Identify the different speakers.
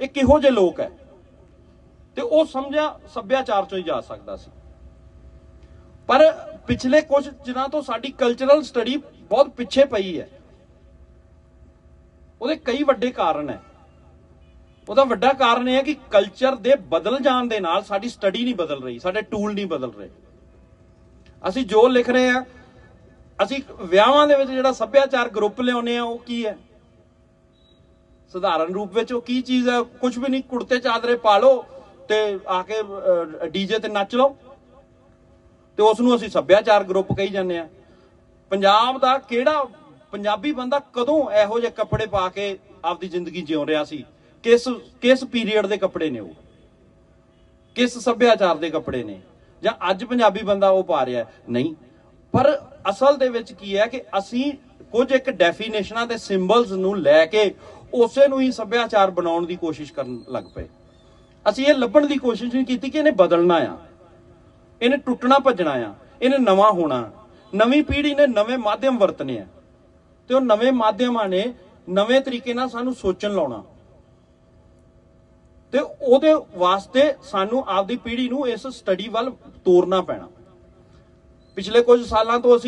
Speaker 1: ਇਹ ਕਿਹੋ ਜਿਹੇ ਲੋਕ ਹੈ? ਤੇ ਉਹ ਸਮਝਿਆ, ਸੱਭਿਆਚਾਰ ਚੋਂ ਹੀ ਜਾ ਸਕਦਾ ਸੀ। ਪਰ ਪਿਛਲੇ ਕੁਝ ਦਿਨਾਂ ਤੋਂ ਸਾਡੀ ਕਲਚਰਲ ਸਟੱਡੀ ਬਹੁਤ ਪਿੱਛੇ ਪਈ ਹੈ। ਉਹਦੇ ਕਈ ਵੱਡੇ ਕਾਰਨ ਹੈ। ਉਹਦਾ ਵੱਡਾ ਕਾਰਨ ਇਹ ਹੈ ਕਿ ਕਲਚਰ ਦੇ ਬਦਲ ਜਾਣ ਦੇ ਨਾਲ ਸਾਡੀ ਸਟੱਡੀ ਨਹੀਂ ਬਦਲ ਰਹੀ, ਸਾਡੇ ਟੂਲ ਨਹੀਂ ਬਦਲ ਰਹੇ। ਅਸੀਂ ਜੋ ਲਿਖ ਰਹੇ ਆ ਅਸੀਂ ਵਿਆਹਾਂ ਦੇ ਵਿੱਚ ਜਿਹੜਾ ਸੱਭਿਆਚਾਰ ਗਰੁੱਪ ਲਿਆਉਨੇ ਆ ਉਹ ਕੀ ਹੈ? ਸਧਾਰਨ ਰੂਪ ਵਿੱਚ ਉਹ ਕੀ ਚੀਜ਼ ਹੈ ਕੁਝ ਵੀ ਨਹੀਂ, ਕੁੜਤੇ ਚਾਦਰੇ ਪਾ ਲਓ ਤੇ ਆ ਕੇ ਡੀਜੇ ਤੇ ਨੱਚ ਲਓ। ਤੇ ਉਸ ਨੂੰ ਅਸੀਂ ਸੱਭਿਆਚਾਰ ਗਰੁੱਪ ਕਹੀ ਜਾਂਦੇ ਆ ਪੰਜਾਬ ਦਾ ਕਿਹੜਾ ਪੰਜਾਬੀ ਬੰਦਾ ਕਦੋਂ ਇਹੋ ਜਿਹੇ ਕੱਪੜੇ ਪਾ ਕੇ ਆਪਦੀ ਜ਼ਿੰਦਗੀ ਜਿਉ ਰਿਹਾ ਸੀ? ਕਿਸ ਕਿਸ ਪੀਰੀਅਡ ਦੇ ਕੱਪੜੇ ਨੇ ਉਹ? ਕਿਸ ਸੱਭਿਆਚਾਰ ਦੇ ਕੱਪੜੇ ਨੇ? ਜਾਂ ਅੱਜ ਪੰਜਾਬੀ ਬੰਦਾ ਉਹ ਪਾ ਰਿਹਾ ਨਹੀਂ। ਪਰ ਅਸਲ ਦੇ ਵਿੱਚ ਕੀ ਹੈ ਕਿ ਅਸੀਂ ਕੁਝ ਇੱਕ ਡੈਫੀਨੇਸ਼ਨਾਂ ਤੇ ਸਿੰਬਲਸ ਨੂੰ ਲੈ ਕੇ ਉਸੇ ਨੂੰ ਹੀ ਸੱਭਿਆਚਾਰ ਬਣਾਉਣ ਦੀ ਕੋਸ਼ਿਸ਼ ਕਰਨ ਲੱਗ ਪਏ। ਅਸੀਂ ਇਹ ਲੱਭਣ ਦੀ ਕੋਸ਼ਿਸ਼ ਨਹੀਂ ਕੀਤੀ ਕਿ ਇਹਨੇ ਬਦਲਣਾ ਆ। ਇਹਨੇ ਟੁੱਟਣਾ ਭੱਜਣਾ ਆ। ਇਹਨੇ ਨਵਾਂ ਹੋਣਾ। ਨਵੀਂ ਪੀੜ੍ਹੀ ਨੇ ਨਵੇਂ ਮਾਧਿਅਮ ਵਰਤਨੇ ਆ। ਤੇ ਉਹ ਨਵੇਂ ਮਾਧਿਅਮਾਂ ਨੇ ਨਵੇਂ ਤਰੀਕੇ ਨਾਲ ਸਾਨੂੰ ਸੋਚਣ ਲਾਉਣਾ। ਤੇ ਉਹਦੇ ਵਾਸਤੇ ਸਾਨੂੰ ਆਪਦੀ ਪੀੜ੍ਹੀ ਨੂੰ ਇਸ ਸਟੱਡੀ ਵੱਲ ਤੋਰਨਾ ਪੈਣਾ। ਪਿਛਲੇ ਕੁਝ ਸਾਲਾਂ ਤੋਂ ਅਸੀਂ